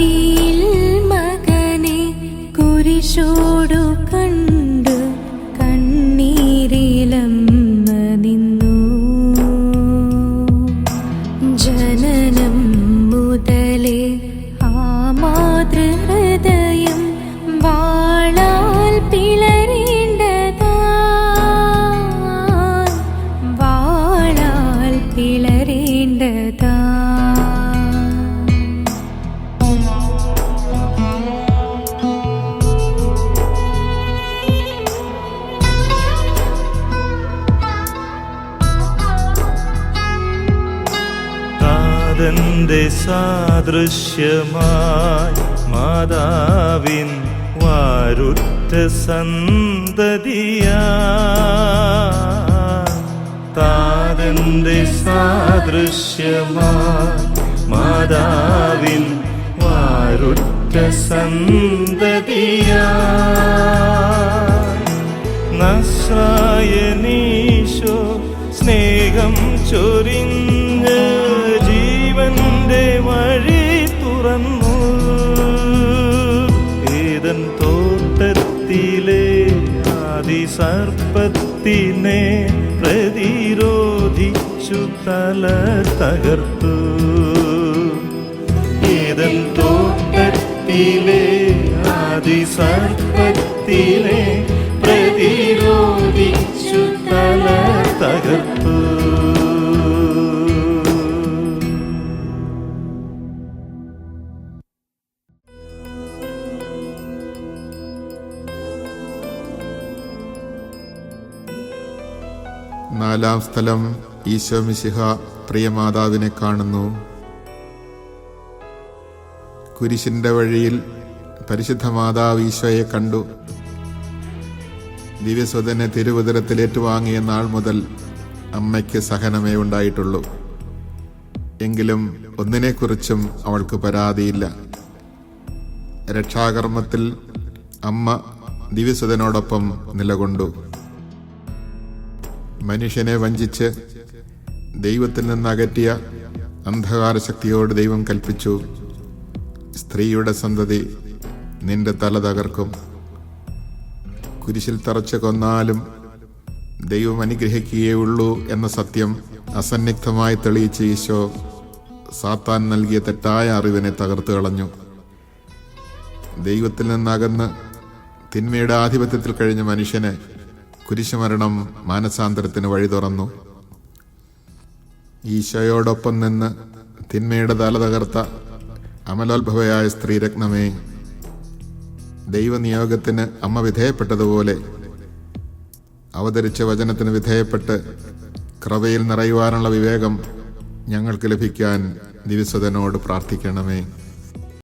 വഴിയിൽ മകനെ കുരിശോടു കണ്ടു കണ്ണീരിലമ്മ നിന്നു. ജനനം മുതലേ ആ മാതൃഹൃദയം വാളാൽ പിളരേണ്ടതാ. വാളാൽ പിളരേണ്ടതാ. താതന്റെ സാദൃശ്യമായി മാതാവിൻ വാരുറ്റ സന്തതിയാ താതന്റെ സാദൃശ്യമായി മാതാവിൻ വാരുറ്റ സന്തതിയാ നസ്രായനീശോ സ്നേഹം ചൊരിഞ്ഞ് ആദിസർപ്പത്തിനെ പ്രതിരോധിച്ചു തല തകർത്തു ഏതൻ തോട്ടത്തിലെ ആദിസർപ്പത്തിനെ പ്രതിരോധിച്ചു നാലാം സ്ഥലം ഈശോമിശിഹ പ്രിയമാതാവിനെ കാണുന്നു. കുരിശിന്റെ വഴിയിൽ പരിശുദ്ധ മാതാവ് ഈശോയെ കണ്ടു. ദിവ്യസ്വതനെ തിരുവുതരത്തിൽ ഏറ്റുവാങ്ങിയ നാൾ മുതൽ അമ്മയ്ക്ക് സഹനമേ ഉണ്ടായിട്ടുള്ളൂ. എങ്കിലും ഒന്നിനെക്കുറിച്ചും അവൾക്ക് പരാതിയില്ല. രക്ഷാകർമ്മത്തിൽ അമ്മ ദിവ്യസുതനോടൊപ്പം നിലകൊണ്ടു. മനുഷ്യനെ വഞ്ചിച്ച് ദൈവത്തിൽ നിന്ന് അകറ്റിയ അന്ധകാര ശക്തിയോട് ദൈവം കൽപ്പിച്ചു. സ്ത്രീയുടെ സന്തതി നിന്റെ തല തകർക്കും. കുരിശിൽ തറച്ച് കൊന്നാലും ദൈവം അനുഗ്രഹിക്കുകയേ ഉള്ളൂ എന്ന സത്യം അസന്നിഗ്ധമായി തെളിയിച്ച ഈശോ സാത്താൻ നൽകിയ തെറ്റായ അറിവിനെ തകർത്തു കളഞ്ഞു. ദൈവത്തിൽ നിന്നകന്ന് തിന്മയുടെ ആധിപത്യത്തിൽ കഴിഞ്ഞ മനുഷ്യന് കുരിശുമരണം മാനസാന്തരത്തിന് വഴി തുറന്നു. ഈശോയോടൊപ്പം നിന്ന് തിന്മയുടെ തല തകർത്ത അമലോത്ഭവയായ സ്ത്രീരത്നമേ ദൈവനിയോഗത്തിന് അമ്മ വിധേയപ്പെട്ടതുപോലെ അവതരിച്ച വചനത്തിന് വിധേയപ്പെട്ട് ക്രവയിൽ നിറയുവാനുള്ള വിവേകം ഞങ്ങൾക്ക് ലഭിക്കാൻ ദിവസതനോട് പ്രാർത്ഥിക്കണമേ.